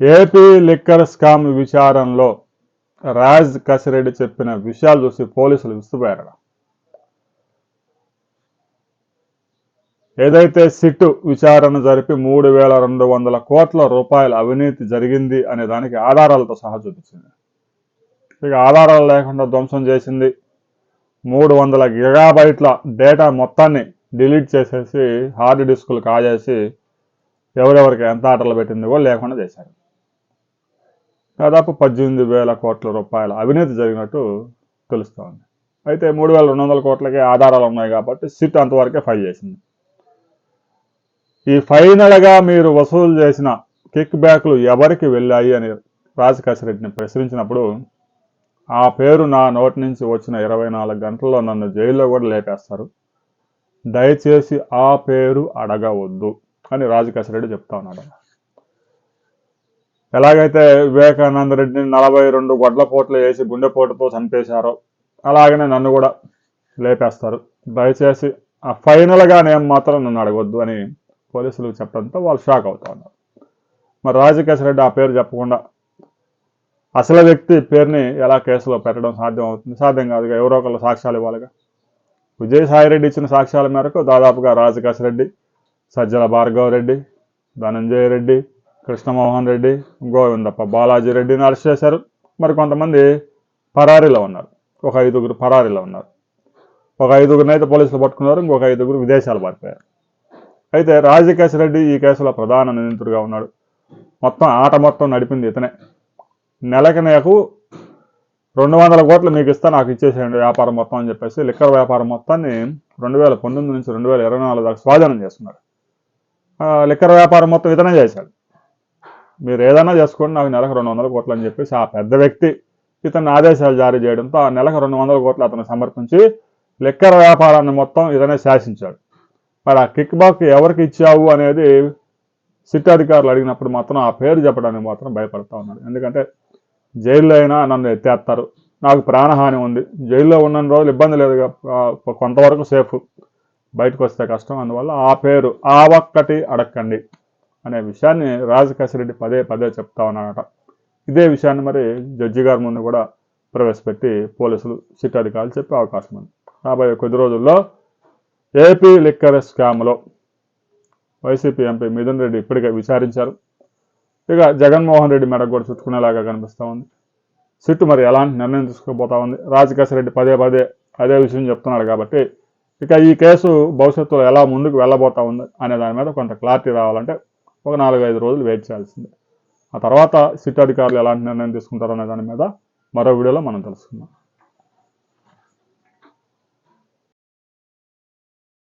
AP liquor scam విచారణలో రాజ్ కసిరెడ్డి చెప్పిన విషయాలు చూసి పోలీసులు విస్తుపోయారు ఏదైతే సిట్టు విచారణ జరిపి మూడు వేల రెండు వందల కోట్ల రూపాయల అవినీతి జరిగింది అనే దానికి ఆధారాలతో సహా చూపించింది. ఇక ఆధారాలు లేకుండా ధ్వంసం చేసింది మూడు వందల గిగాబైట్ల డేటా మొత్తాన్ని డిలీట్ చేసేసి హార్డ్ డిస్కులు కాజేసి ఎవరెవరికి ఎంత ఆటలు పెట్టిందో లేకుండా చేశారు. దాదాపు పద్దెనిమిది వేల కోట్ల రూపాయల అవినీతి జరిగినట్టు తెలుస్తోంది. అయితే మూడు వేల రెండు వందల కోట్లకే ఆధారాలు ఉన్నాయి కాబట్టి సిట్ అంతవరకే ఫైల్ చేసింది. ఈ ఫైనల్గా మీరు వసూలు చేసిన కిక్ బ్యాక్లు ఎవరికి వెళ్ళాయి అని రాజకాశిరెడ్డిని ప్రశ్నించినప్పుడు ఆ పేరు నా నోటి నుంచి వచ్చిన ఇరవై నాలుగు గంటల్లో నన్ను జైల్లో కూడా లేపేస్తారు. దయచేసి ఆ పేరు అడగవద్దు అని రాజకాశిరెడ్డి చెప్తా ఉన్నాడు. ఎలాగైతే వివేకానంద రెడ్డిని నలభై రెండు గొడ్ల పోట్లు వేసి గుండెపోటుతో చంపేశారో అలాగనే నన్ను కూడా లేపేస్తారు. దయచేసి ఆ ఫైనల్గా నేను మాత్రం నన్ను అడగొద్దు అని పోలీసులు చెప్పడంతో వాళ్ళు షాక్ అవుతా ఉన్నారు. మరి రాజకేశ్వర రెడ్డి ఆ పేరు చెప్పకుండా అసలు వ్యక్తి పేరుని ఎలా కేసులో పెట్టడం సాధ్యం అవుతుంది? సాధ్యం కాదుగా ఎవరో ఒకళ్ళు సాక్ష్యాలు ఇవ్వాలిగా. విజయసాయిరెడ్డి ఇచ్చిన సాక్ష్యాల మేరకు దాదాపుగా రాజకేశ్వర రెడ్డి సజ్జల భార్గవ రెడ్డి ధనంజయ రెడ్డి కృష్ణమోహన్ రెడ్డి గోవిందప్ప బాలాజీ రెడ్డిని అరెస్ట్ చేశారు. మరి కొంతమంది పరారీలో ఉన్నారు. ఒక ఐదుగురు పరారీలో ఉన్నారు. ఒక ఐదుగురిని అయితే పోలీసులు పట్టుకున్నారు. ఇంకొక ఐదుగురు విదేశాలు పారిపోయారు. అయితే రాజకేశ్ రెడ్డి ఈ కేసులో ప్రధాన నిందితుడిగా ఉన్నాడు. మొత్తం ఆట మొత్తం నడిపింది ఇతనే. నెలకి నాకు రెండు వందల కోట్లు మీకు ఇస్తా నాకు ఇచ్చేసేయండి వ్యాపారం మొత్తం అని చెప్పేసి లిక్కర్ వ్యాపారం మొత్తాన్ని రెండు వేల పంతొమ్మిది నుంచి రెండు వేల ఇరవై నాలుగు దాకా స్వాధీనం చేస్తున్నాడు లిక్కర్ వ్యాపారం మొత్తం ఇతనే చేశాడు. మీరు ఏదైనా చేసుకోండి నాకు నెలకు రెండు వందల కోట్లు అని చెప్పేసి ఆ పెద్ద వ్యక్తి ఇతను ఆదేశాలు జారీ చేయడంతో ఆ నెలకు రెండు వందల కోట్లు అతను సమర్పించి లెక్కర వ్యాపారాన్ని మొత్తం ఇతనే శాసించాడు. మరి ఆ కిక్ బాక్ ఎవరికి ఇచ్చావు అనేది సిట్ అధికారులు అడిగినప్పుడు మాత్రం ఆ పేరు చెప్పడానికి మాత్రం భయపడతా ఉన్నాడు ఎందుకంటే జైల్లో అయినా నన్ను ఎత్తేస్తారు. నాకు ప్రాణహాని ఉంది. జైల్లో ఉన్న రోజులు ఇబ్బంది లేదు కొంతవరకు సేఫ్. బయటకు వస్తే కష్టం. అందువల్ల ఆ పేరు ఆ ఒక్కటి అడక్కండి. అనే విషయాన్ని రాజకేశరెడ్డి పదే పదే చెప్తా ఉన్నాడట ఇదే విషయాన్ని మరి జడ్జి గారి ముందు కూడా ప్రవేశపెట్టి పోలీసులు సిట్ అధికారులు చెప్పే అవకాశం ఉంది. రాబోయే కొద్ది రోజుల్లో ఏపీ లిక్కర్ స్కామ్లో వైసీపీ ఎంపీ మిథున్ రెడ్డి ఇప్పటికే విచారించారు. ఇక జగన్మోహన్ రెడ్డి మెడకు కూడా చుట్టుకునేలాగా కనిపిస్తూ ఉంది. సిట్టు మరి ఎలాంటి నిర్ణయం తీసుకోబోతా ఉంది? రాజకేశ రెడ్డి పదే పదే అదే విషయం చెప్తున్నాడు కాబట్టి ఇక ఈ కేసు భవిష్యత్తులో ఎలా ముందుకు వెళ్ళబోతా ఉంది అనే దాని మీద కొంత క్లారిటీ రావాలంటే ఒక నాలుగు ఐదు రోజులు వెయిట్ చేయాల్సిందే. ఆ తర్వాత సిట్ అధికారులు ఎలాంటి నిర్ణయం తీసుకుంటారనే అనే దాని మీద మరో వీడియోలో మనం తెలుసుకుందాం.